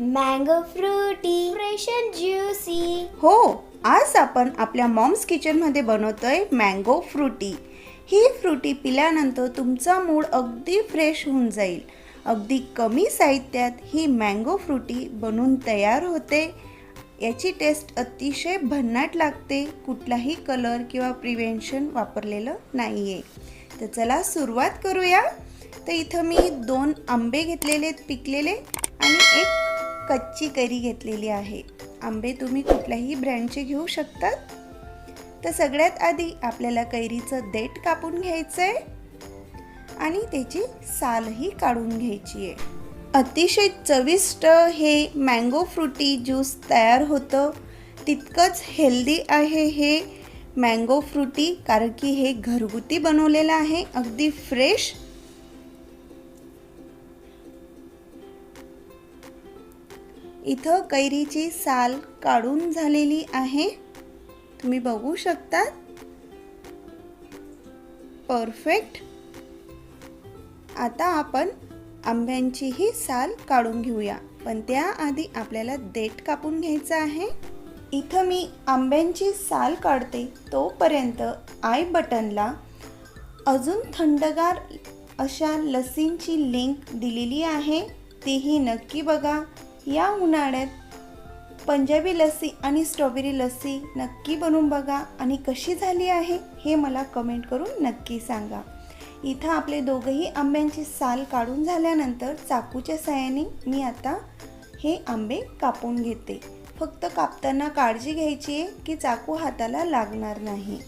Mango frooti fresh and juicy हो आज आपण आपल्या मॉम्स किचनमध्ये बनवतोय मँगो फ्रुटी ही फ्रुटी पिल्यानंतर तुमचा मूड अगदी फ्रेश होऊन जाईल. अगदी कमी साहित्यात ही मँगो फ्रुटी बनून तयार होते. याची टेस्ट अतिशय भन्नाट लागते. कुठलाही कलर किंवा प्रिव्हेन्शन वापरलेलं नाही आहे तर चला सुरुवात करूया. तर इथं मी दोन आंबे घेतलेले पिकलेले आणि एक कच्ची कैरी घेतलेली आहे. आंबे तुम्ही कुठल्याही ब्रँडचे घेऊ शकतात. तर सगळ्यात आधी आपल्याला कैरीचं देठ कापून घ्यायचं आहे आणि त्याची सालही काढून घ्यायची आहे. अतिशय चविष्ट हे मँगो फ्रुटी ज्यूस तयार होतं. तितकंच हेल्दी आहे हे मँगो फ्रुटी कारण की हे घरगुती बनवलेलं आहे. अगदी फ्रेश इथं कैरीची साल काढून झालेली आहे. तुम्ही बघू शकता परफेक्ट आता आपण आंब्यांचीही साल काढून घेऊया. पण त्याआधी आपल्याला देठ कापून घ्यायचं आहे. इथं मी आंब्यांची साल काढते तोपर्यंत आय बटनला अजून थंडगार अशा लसींची लिंक दिलेली आहे. तीही नक्की बघा. या उन्हाळ्यात पंजाबी लस्सी आणि स्ट्रॉबेरी लस्सी नक्की बनवून बघा आणि कशी झाली आहे हे मला कमेंट करून नक्की सांगा. इथं आपले दोघंही आंब्यांची साल काढून झाल्यानंतर चाकूच्या साहाय्याने मी आता हे आंबे कापून घेते. फक्त कापताना काळजी घ्यायची आहे की चाकू हाताला लागणार नाही.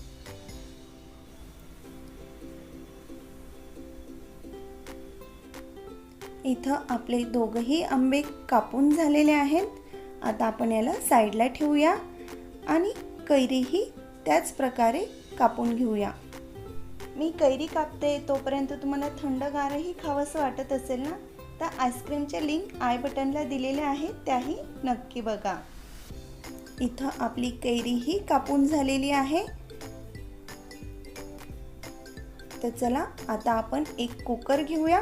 इथं आपले दोघंही आंबे कापून झालेले आहेत. आता आपण याला साईडला ठेवूया आणि कैरीही त्याच प्रकारे कापून घेऊया. मी कैरी कापते तोपर्यंत तुम्हाला थंडगारही खावंसं वाटत असेल ना तर आईस्क्रीमच्या लिंक आय बटनला दिलेल्या आहेत त्याही नक्की बघा. इथं आपली कैरीही कापून झालेली आहे. तर चला आता आपण एक कुकर घेऊया.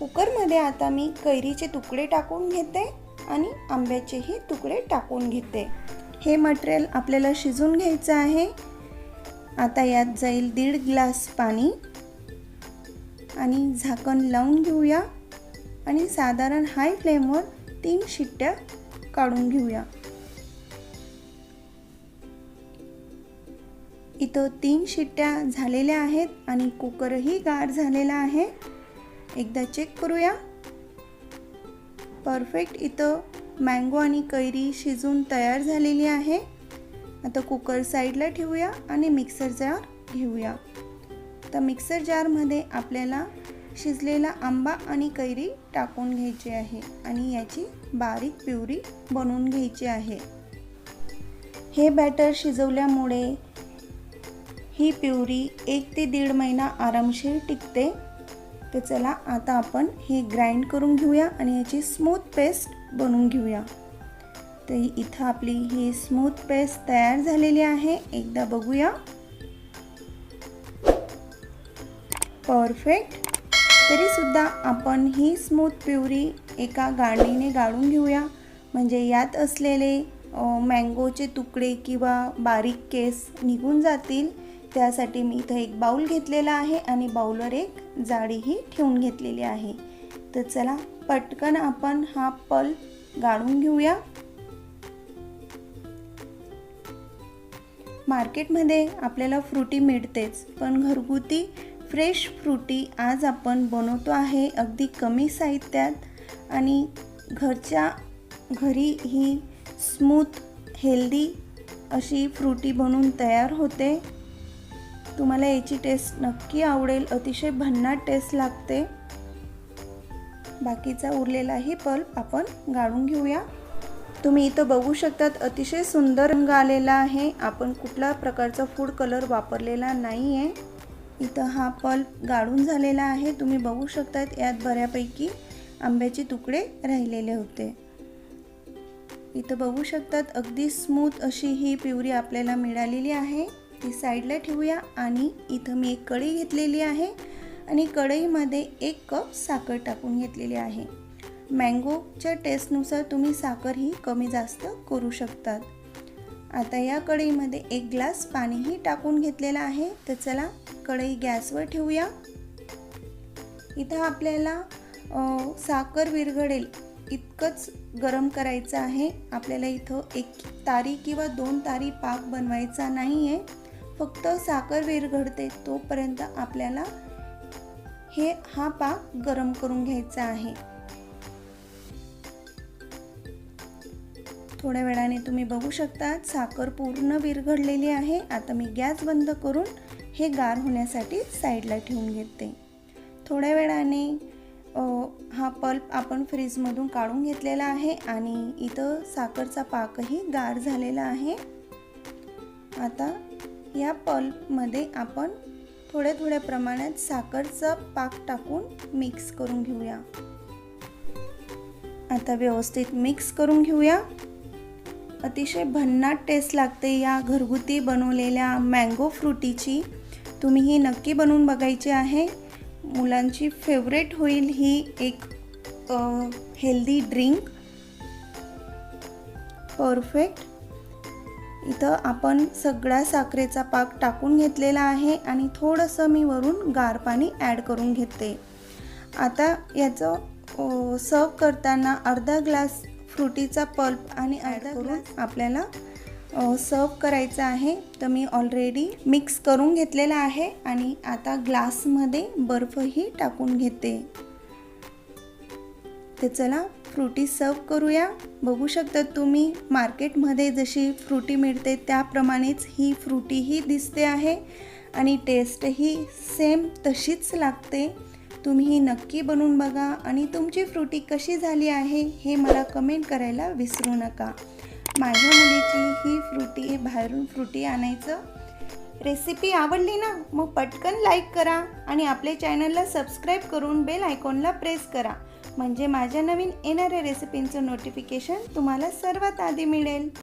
कुकरमध्ये आता मी कैरीचे तुकडे टाकून घेते आणि आंब्याचेही तुकडे टाकून घेते. हे मटेरियल आपल्याला शिजून घ्यायचं आहे. आता यात जाईल दीड ग्लास पाणी आणि झाकण लावून घेऊया आणि साधारण हाय फ्लेमवर तीन शिट्ट्या काढून घेऊया. इथं तीन शिट्ट्या झालेल्या आहेत आणि कुकरही गार झालेला आहे. एकदा चेक करूया. परफेक्ट इथं मँगो आणि कैरी शिजून तयार झालेली आहे. आता कुकर साईडला ठेवूया आणि मिक्सर जार घेऊया. तर मिक्सर जारमध्ये आपल्याला शिजलेला आंबा आणि कैरी टाकून घ्यायची आहे आणि याची बारीक प्युरी बनवून घ्यायची आहे. हे बॅटर शिजवल्यामुळे ही प्युरी एक ते दीड महिना आरामशीर टिकते. तर चला आता आपण हे ग्राइंड करून घेऊया आणि याची स्मूथ पेस्ट बनवून घेऊया. तर इथं आपली ही स्मूथ पेस्ट तयार झालेली आहे. एकदा बघूया. परफेक्ट तरीसुद्धा आपण ही स्मूथ प्युरी एका गाडीने गाळून घेऊया. म्हणजे यात असलेले मँगोचे तुकडे किंवा बारीक केस निघून जातील. त्यासाठी मी इथं एक बाऊल घेतलेला आहे आणि बाऊलवर एक जाळीही ठेवून घेतलेली आहे. तर चला पटकन आपण हा पल गाळून घेऊया. मार्केटमध्ये आपल्याला फ्रुटी मिळतेच पण घरगुती फ्रेश फ्रुटी आज आपण बनवतो आहे अगदी कमी साहित्यात आणि घरच्या घरी ही स्मूथ हेल्दी अशी फ्रुटी बनवून तयार होते. तुम्हाला याची टेस्ट नक्की आवडेल. अतिशय भन्नाट टेस्ट लागते. बाकीचा उरलेलाही पल्प आपण गाळून घेऊया. तुम्ही इथं बघू शकतात अतिशय सुंदर रंग आलेला आहे. आपण कुठला प्रकारचा फूड कलर वापरलेला नाही आहे इथं हा पल्प गाळून झालेला आहे. तुम्ही बघू शकतात यात बऱ्यापैकी आंब्याचे तुकडे राहिलेले होते. इथं बघू शकतात अगदी स्मूथ अशी ही प्युरी आपल्याला मिळालेली आहे. ती साईडला ठेवूया आणि इथं मी एक कढई घेतलेली आहे आणि कढईमध्ये एक कप साखर टाकून घेतलेली आहे. मँगोच्या टेस्टनुसार तुम्ही साखर ही कमी जास्त करू शकतात. आता या कढईमध्ये एक ग्लास पाणीही टाकून घेतलेलं आहे. तर चला कढई गॅसवर ठेवूया. इथं आपल्याला साखर विरघळेल इतकंच गरम करायचं आहे. आपल्याला इथं एक तारी किंवा दोन तारी पाक बनवायचा नाही आहे फक्त साखर विरघडते तोपर्यंत आपल्याला हे हा पाक गरम करून घ्यायचा आहे. थोड्या वेळाने तुम्ही बघू शकता साखर पूर्ण विरघडलेली आहे. आता मी गॅस बंद करून हे गार होण्यासाठी साईडला ठेवून घेते. थोड्या वेळाने हा पल्प आपण फ्रीजमधून काढून घेतलेला आहे आणि इथं साखरचा पाकही गार झालेला आहे. आता या पल्पमध्ये आपण थोड्या थोड्या प्रमाणात साखरचा पाक टाकून मिक्स करून घेऊया. आता व्यवस्थित मिक्स करून घेऊया. अतिशय भन्नाट टेस्ट लागते या घरगुती बनवलेल्या मँगो फ्रुटीची तुम्ही ही नक्की बनवून बघायची आहे. मुलांची फेवरेट होईल ही एक हेल्दी ड्रिंक परफेक्ट इथं आपण सगळ्या साखरेचा पाक टाकून घेतलेला आहे आणि थोडंसं मी वरून गार पाणी ॲड करून घेते. आता याचं सर्व करताना अर्धा ग्लास फ्रुटीचा पल्प आणि अर्धा ग्लास. आपल्याला सर्व करायचं आहे. तर मी ऑलरेडी मिक्स करून घेतलेला आहे आणि आता ग्लासमध्ये बर्फही टाकून घेते. ते चला फ्रुटी सर्व करूया. बघू शकता तुम्ही मार्केटमध्ये जशी फ्रुटी मिळते त्याप्रमाणेच ही फ्रुटीही दिसते आहे आणि टेस्टही सेम तशीच लागते. तुम्ही ही नक्की बनवून बघा आणि तुमची फ्रुटी कशी झाली आहे हे मला कमेंट करायला विसरू नका. माझ्या मुलीची ही फ्रुटी बाहेरून फ्रुटी आणायचं रेसिपी आवडली ना मग पटकन लाईक करा आणि आपल्या चॅनलला सबस्क्राईब करून बेल आयकॉनला प्रेस करा. म्हणजे माझ्या नवीन येणाऱ्या रेसिपींचं नोटिफिकेशन तुम्हाला सर्वात आधी मिळेल.